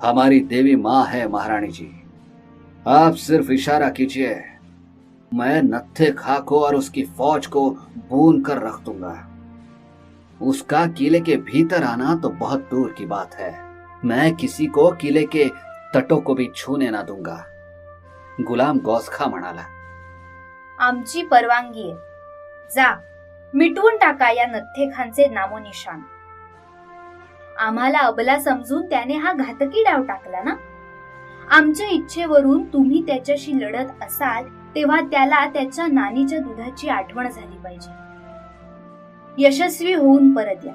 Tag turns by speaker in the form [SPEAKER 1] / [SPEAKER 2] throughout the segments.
[SPEAKER 1] हमारी देवी माँ है महारानी जी। आप सिर्फ इशारा कीजिए मैं नत्थे खा को और उसकी फौज को बून कर रख दूंगा। उसका किले के भीतर आना तो बहुत दूर की बात है। मैं किसी को किले के तटों को भी छूने ना दूंगा। गुलाम गौसखा म्हणाला।
[SPEAKER 2] आमची परवानगी आहे। जा मिटवून टाका या नथ्थेखानचे नामोनिशान आम्हाला अबला समजून त्याने हा घातकी डाव टाकला ना? आमच्या इच्छेवरून तुम्ही त्याच्याशी लढत असाल तेव्हा त्याला त्याच्या नानीच्या दुधाची आठवण झाली पाहिजे. यशस्वी होऊन परत या.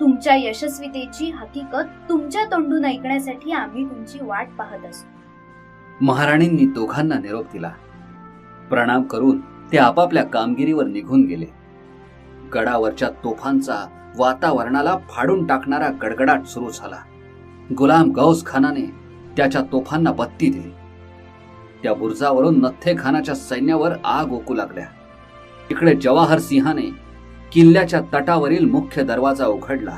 [SPEAKER 2] तुमच्या यशस्वीतेची हकीकत तुमच्या तोंडून ऐकण्यासाठी आम्ही तुमची वाट पाहत असतो
[SPEAKER 1] महाराणींनी दोघांना निरोप दिला. प्रणाम करून ते आपापल्या कामगिरीवर निघून गेले. गडावरच्या तोफांचा वातावरणाला फाडून टाकणारा गडगडाट सुरू झाला. गुलाम गौस खानाने त्याच्या तोफांना बत्ती दिली. त्या बुर्जावरून नथ्थे खानाच्या सैन्यावर आग ओकू लागल्या. इकडे जवाहर सिंहाने किल्ल्याच्या तटावरील मुख्य दरवाजा उघडला.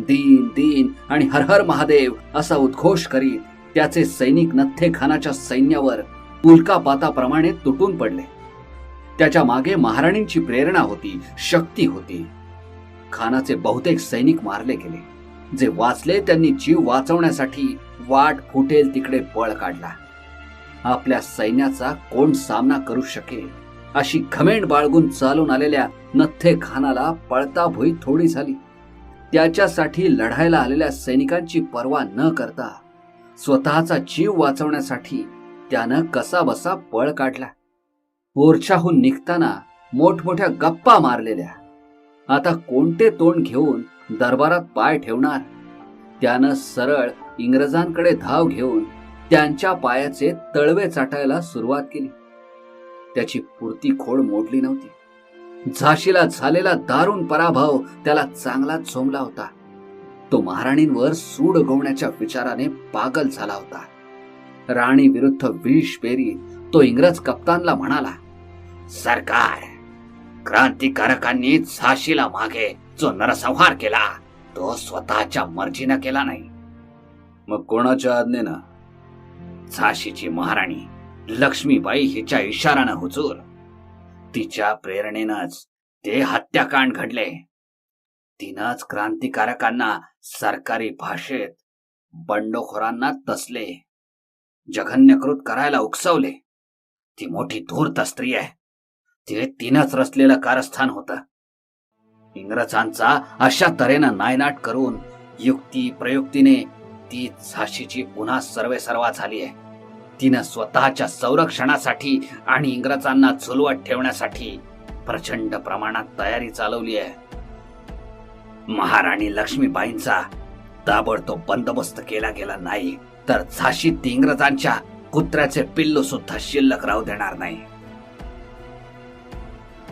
[SPEAKER 1] दीन दीन आणि हर हर महादेव असा उद्घोष करीत त्याचे सैनिक नथ्थे खानाच्या सैन्यावर उल्कापाताप्रमाणे तुटून पडले. त्याच्यामागे महाराणींची प्रेरणा होती शक्ती होती. खानाचे बहुतेक सैनिक मारले गेले. जे वाचले त्यांनी जीव वाचवण्यासाठी वाट फुटेल तिकडे पळ काढला. आपल्या सैन्याचा कोण सामना करू शकेल अशी घमेंड बाळगून चालून आलेल्या नथ्थे खानाला पळता भुई थोडी झाली. त्याच्यासाठी लढायला आलेल्या सैनिकांची पर्वा न करता स्वतःचा जीव वाचवण्यासाठी त्यानं कसा बसा पळ काढला. ओरछाहून निघताना मोठमोठ्या गप्पा मारलेल्या. आता कोणते तोंड घेऊन दरबारात पाय ठेवणार? त्यानं सरळ इंग्रजांकडे धाव घेऊन त्यांच्या पायाचे तळवे चाटायला सुरुवात केली. त्याची पुरती खोड मोडली नव्हती. झाशीला झालेला दारुण पराभव त्याला चांगला झोमला होता. तो महाराणींवर सूड उगवण्याच्या विचाराने पागल झाला होता. राणी विरुद्ध विष पेरी तो इंग्रज कप्तानला म्हणाला सरकार क्रांतिकारकांनी झाशीला मागे जो नरसंहार केला तो स्वतःच्या मर्जीनं केला नाही. मग कोणाच्या आज्ञेनं? झाशीची महाराणी लक्ष्मीबाई हिच्या इशारानं हुजूर. तिच्या प्रेरणेनंच ते हत्याकांड घडले. तिनंच क्रांतिकारकांना सरकारी भाषेत बंडखोरांना तसले जघन्यकृत करायला उकसवले. ती मोठी धूर्त स्त्री आहे. ते तिनंच रचलेलं कारस्थान होतं. इंग्रजांचा अशा तऱ्हेनं नायनाट करून युक्ती प्रयुक्तीने ती झाशीची पुन्हा सर्वे सर्वा झाली आहे. तिनं स्वतःच्या संरक्षणासाठी आणि इंग्रजांना झुलवत ठेवण्यासाठी प्रचंड प्रमाणात तयारी चालवली आहे. महाराणी लक्ष्मीबाईंचा ताबडतोब बंदोबस्त केला गेला नाही तर झाशीत इंग्रजांच्या कुत्र्याचे पिल्लू सुद्धा शिल्लक राहू देणार नाही.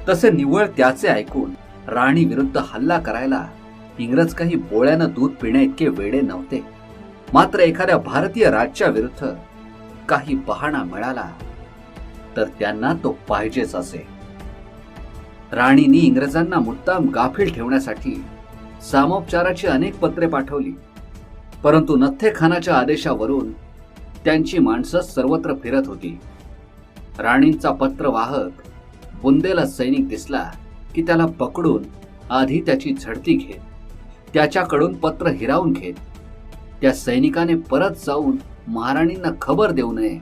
[SPEAKER 1] तसे निव्वळ त्याचे ऐकून राणी विरुद्ध हल्ला करायला इंग्रज काही बोळ्यानं दूध पिण्या इतके वेडे नव्हते. मात्र एखाद्या भारतीय राज्याविरुद्ध काही बहाणा मिळाला तर त्यांना तो पाहिजेच असे. राणीनी इंग्रजांना मुद्दाम गाफील ठेवण्यासाठी सामोपचाराची अनेक पत्रे पाठवली. परंतु नथ्थेखानाच्या आदेशावरून त्यांची माणसं सर्वत्र फिरत होती. राणींचा पत्रवाहक बुंदेला सैनिक दिसला की त्याला पकडून आधी त्याची झडती घेत त्याच्याकडून पत्र हिरावून घेत. त्या सैनिकाने परत जाऊन महाराणींना खबर देऊ नये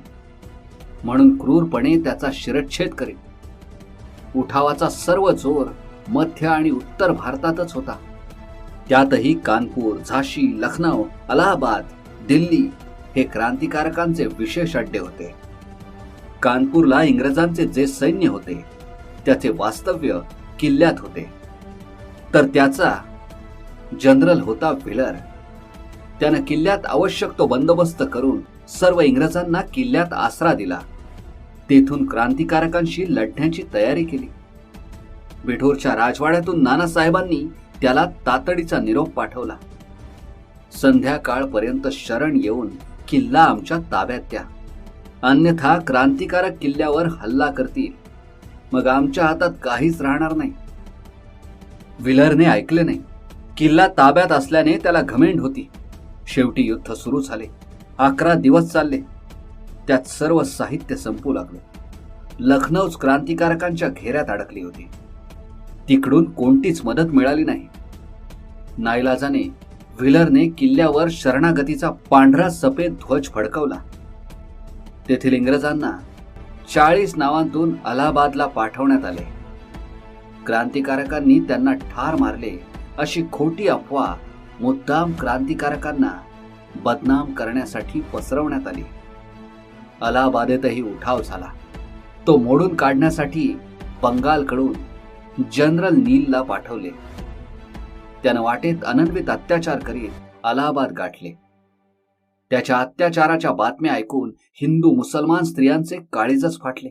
[SPEAKER 1] म्हणून क्रूरपणे त्याचा शिरच्छेद करीत. उठावाचा सर्व जोर मध्य आणि उत्तर भारतातच होता. त्यातही कानपूर झाशी लखनौ अलाहाबाद दिल्ली हे क्रांतिकारकांचे विशेष अड्डे होते. कानपूरला इंग्रजांचे जे सैन्य होते त्याचे वास्तव्य किल्ल्यात होते. तर त्याचा जनरल होता व्हिलर. त्यानं किल्ल्यात आवश्यक तो बंदोबस्त करून सर्व इंग्रजांना किल्ल्यात आसरा दिला. तेथून क्रांतिकारकांशी लढण्याची तयारी केली. बिठूरच्या राजवाड्यातून नानासाहेबांनी त्याला तातडीचा निरोप पाठवला. संध्याकाळपर्यंत शरण येऊन किल्ला आमच्या ताब्यात द्या. अन्यथा क्रांतिकारक किल्ल्यावर हल्ला करतील. मग आमच्या हातात काहीच राहणार नाही. व्हिलरने ऐकले नाही. किल्ला ताब्यात असल्याने त्याला घमेंड होती. शेवटी युद्ध सुरू झाले. अकरा दिवस चालले. त्यात सर्व साहित्य संपू लागलं. लखनौच क्रांतिकारकांच्या घेऱ्यात अडकली होती. तिकडून कोणतीच मदत मिळाली नाही. नाईलाजाने व्हिलरने किल्ल्यावर शरणागतीचा पांढरा सफेद ध्वज फडकवला. तेथील इंग्रजांना चाळीस नावांतून अलाहाबादला पाठवण्यात आले. क्रांतिकारकांनी त्यांना ठार मारले अशी खोटी अफवा मुद्दाम क्रांतिकारकांना बदनाम करण्यासाठी पसरवण्यात आली. अलाहाबादेतही उठाव झाला. तो मोडून काढण्यासाठी बंगालकडून जनरल नीलला पाठवले. त्यानं वाटेत अनन्वित अत्याचार करीत अलाहाबाद गाठले. त्याच्या अत्याचाराच्या बातम्या ऐकून हिंदू मुसलमान स्त्रियांचे काळीजच फाटले.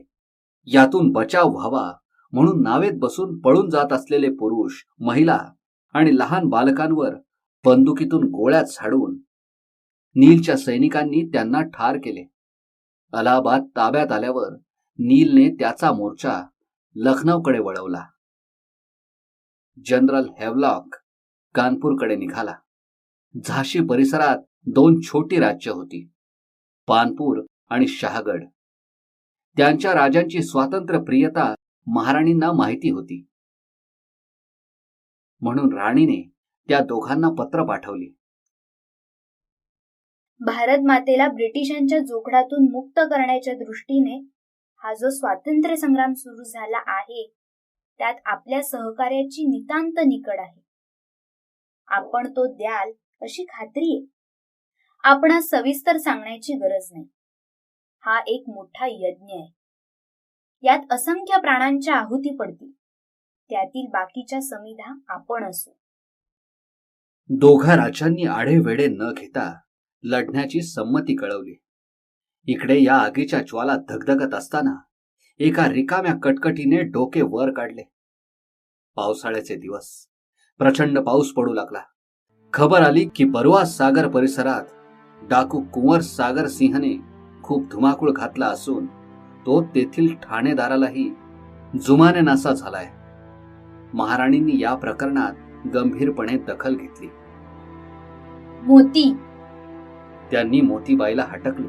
[SPEAKER 1] यातून बचाव व्हावा म्हणून नावेत बसून पळून जात असलेले पुरुष महिला आणि लहान बालकांवर बंदुकीतून गोळ्या झाडून नीलच्या सैनिकांनी त्यांना ठार केले. अलाहाबाद ताब्यात आल्यावर नीलने त्याचा मोर्चा लखनौकडे वळवला. जनरल हेवलॉक कानपूरकडे निघाला. झाशी परिसरात दोन छोटी राज्य होती पानपूर आणि शहागड. त्यांच्या राजांची स्वातंत्र्य प्रियता महाराणींना माहिती होती. म्हणून राणीने त्या दोघांना पत्र पाठवली.
[SPEAKER 2] भारत मातेला ब्रिटिशांच्या जोखडातून मुक्त करण्याच्या दृष्टीने हा जो स्वातंत्र्य संग्राम सुरू झाला आहे त्यात आपल्या सहकार्याची नितांत निकड आहे. आपण तो द्याल अशी खात्री आहे. आपणास सविस्तर सांगण्याची गरज नाही. हा एक मोठा यज्ञ आहे. यात असंख्य प्राणांच्या आहुती पडतील. त्यातील बाकीच्या समिधा आपण असू.
[SPEAKER 1] दोघा राजांनी आढेवेडे न घेता लढण्याची संमती कळवली. इकडे या आगीच्या ज्वाला धगधगत असताना एका रिकाम्या कटकटीने डोके वर काढले. पावसाळ्याचे दिवस. प्रचंड पाऊस पडू लागला. खबर आली की बरुआ सागर परिसरात डाकू कुंवर सागर सिंहने खूप धुमाकूळ घातला असून तो तेथील ठाणेदारालाही जुमाने नासा झालाय. महाराणींनी या प्रकरणात गंभीरपणे दखल घेतली.
[SPEAKER 2] मोती.
[SPEAKER 1] त्यांनी मोतीबाईला हटकले.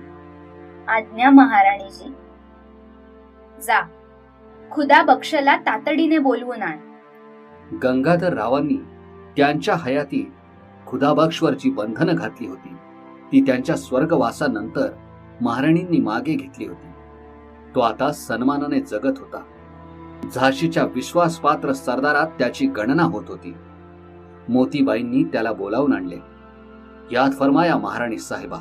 [SPEAKER 2] आज्ञा महाराणीजी. जा. खुदा बक्षला तातडीने बोलवून आण.
[SPEAKER 1] गंगाधर रावांनी त्यांच्या हयातीत खुदाबक्षवर जी बंधनं घातली होती. ती त्यांच्या स्वर्गवासानंतर महाराणींनी मागे घेतली होती. तो आता सन्मानाने जगत होता. झाशीच्या विश्वासपात्र सरदारात त्याची गणना होत होती. मोतीबाईंनी त्याला बोलावून आणले याद फरमाया महाराणी साहेबा.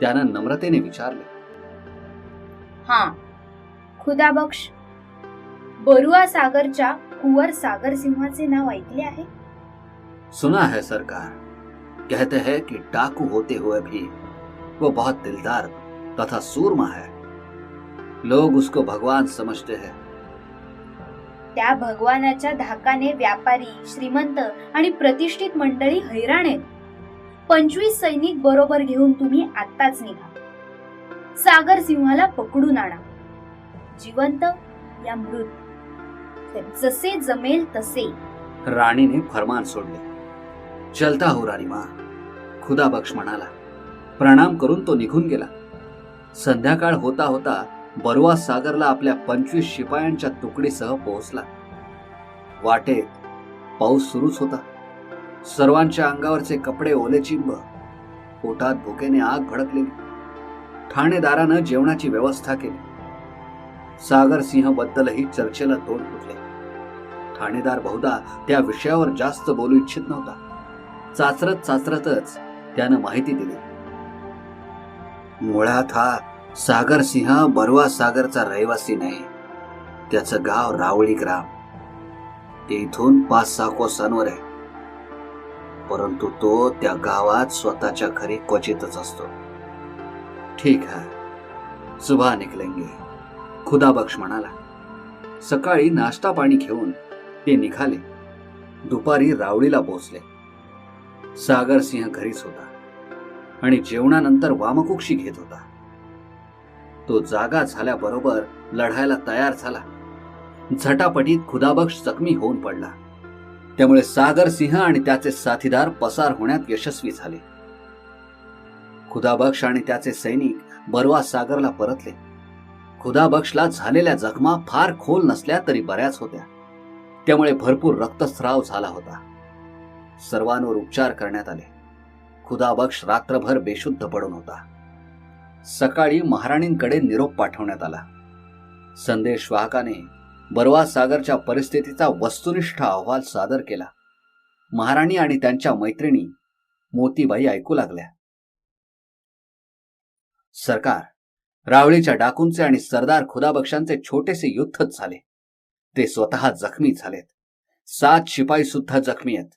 [SPEAKER 1] त्यानं नम्रतेने विचारले
[SPEAKER 2] हा खुदा बक्ष बरुआ सागरच्या कुंवर सागर सिंहाचे नाव ऐकले आहे?
[SPEAKER 1] सुना है सरकार कहते हैं कि डाकू होते हुए भी वो बहुत दिलदार तथा सूरमा है। लोग उसको भगवान समझते हैं।
[SPEAKER 2] त्या भगवानाच्या धाकाने व्यापारी श्रीमंत आणि प्रतिष्ठित मंडळी हैराण आहेत. पंचवीस सैनिक बरोबर घेऊन तुम्ही आत्ताच निघा. सागर सिंहाला पकडून आणा. जिवंत या मृत. जसे जमेल तसे.
[SPEAKER 1] राणीने फरमान सोडले. चलता हो राणी मा. खुदा बख्श म्हणाला. प्रणाम करून तो निघून गेला. संध्याकाळ होता होता बरुआ सागरला आपल्या पंचवीस शिपायांच्या तुकडीसह पोहोचला. वाटेत पाऊस सुरूच होता. सर्वांच्या अंगावरचे कपडे ओलेचिंब पोटात भुकेने आग भडकलेली. ठाणेदारानं जेवणाची व्यवस्था केली. सागर सिंह बद्दलही चर्चेला तोंड फुटले. ठाणेदार बहुधा त्या विषयावर जास्त बोलू इच्छित नव्हता. चाचरत चाचरतच त्यानं माहिती दिली. मुळात हा सागर सिंह बरवा सागरचा रहिवासी नाही. त्याचं गाव रावळी ग्राम. ते इथून पाच सहा कोसांवर आहे. परंतु तो त्या गावात स्वतःच्या घरी क्वचितच असतो. ठीक आहे सुभा निकलेंगे. खुदा बख्श म्हणाला. सकाळी नाश्ता पाणी घेऊन ते निघाले. दुपारी रावळीला पोचले सागर सिंह घरीच होता आणि जेवणानंतर वामकुक्षी घेत होता. तो जागा झाल्याबरोबर लढायला तयार झाला. झटापटीत खुदाबक्ष जखमी होऊन पडला. त्यामुळे सागर सिंह आणि त्याचे साथीदार पसार होण्यात यशस्वी झाले. खुदाबक्ष आणि त्याचे सैनिक बरवा सागरला परतले. खुदाबक्षला झालेल्या जखमा फार खोल नसल्या तरी बऱ्याच होत्या. त्यामुळे भरपूर रक्तस्राव झाला होता. सर्वांवर उपचार करण्यात आले. खुदाबक्ष रात्रभर बेशुद्ध पडून होता. सकाळी महाराणींकडे निरोप पाठवण्यात आला. संदेशवाहकाने बरवा सागरच्या परिस्थितीचा वस्तुनिष्ठ अहवाल सादर केला. महाराणी आणि त्यांच्या मैत्रिणी मोतीबाई ऐकू लागल्या. सरकार रावळीच्या डाकूंचे आणि सरदार खुदाबक्षांचे छोटेसे युद्धच झाले. ते स्वतः जखमी झालेत. सात शिपाई सुद्धा जखमी आहेत.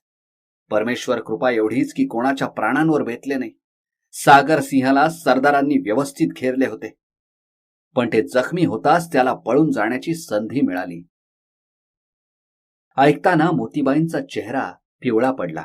[SPEAKER 1] परमेश्वर कृपा एवढीच की कोणाच्या प्राणांवर बेतले नाही. सागर सिंहाला सरदारांनी व्यवस्थित घेरले होते. पण ते जखमी होताच त्याला पळून जाण्याची संधी मिळाली. ऐकताना मोतीबाईंचा चेहरा पिवळा पडला.